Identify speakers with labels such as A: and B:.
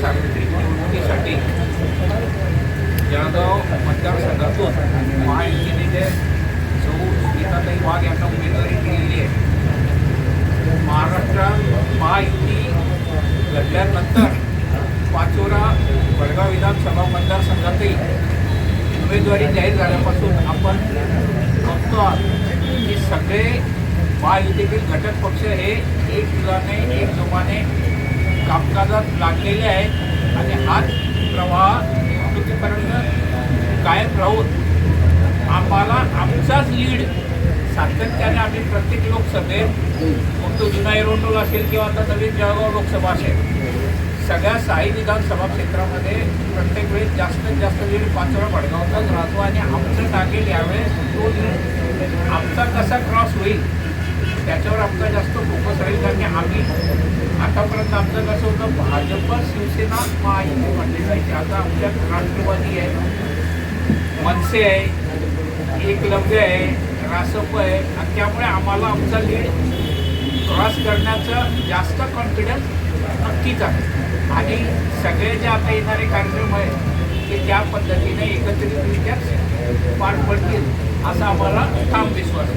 A: सार्वत्रिक निवडणुकीसाठी जळगाव मतदारसंघातून महायुतीने जे सौ वाघ यांना उमेदवारी दिलेली आहे. महाराष्ट्रात महायुती लढल्यानंतर पाचोरा वडगाव विधानसभा मतदारसंघातही उमेदवारी जाहीर झाल्यापासून आपण बघतो आहोत की सगळे महायुतीतील घटक पक्ष हे एक जुलाने एक जोमाने कामकाजात लागलेले आहेत आणि हाच प्रवाह निवडणुकीपर्यंत कायम राहून आम्हाला आमचाच लीड सातत्याने आम्ही प्रत्येक लोकसभेत मग तो जुना एरोंडोल असेल किंवा आता नवीन जळगाव लोकसभा असेल सगळ्या साई विधानसभा क्षेत्रामध्ये प्रत्येक वेळेस जास्तीत जास्त लीड पाचोळा भडगावचाच राहतो आणि आमचं टार्गेट यावेळेस तो लीड आमचा कसा क्रॉस होईल त्याच्यावर आमचा जास्त फोकस आम्ही आतापर्यंत आमचं कसं होतं भाजप शिवसेना महायुती म्हणली जायची. आता आमच्यात राष्ट्रवादी आहे. मनसे आहे. एकलव्य आहे. रासप आहे. आणि त्यामुळे आम्हाला आमचा लीड क्रॉस करण्याचं जास्त कॉन्फिडन्स नक्कीच आहे. आणि सगळे जे आता येणारे कार्यक्रम आहेत ते त्या पद्धतीने एकत्रितरित्या पार पडतील असा आम्हाला ठाम विश्वास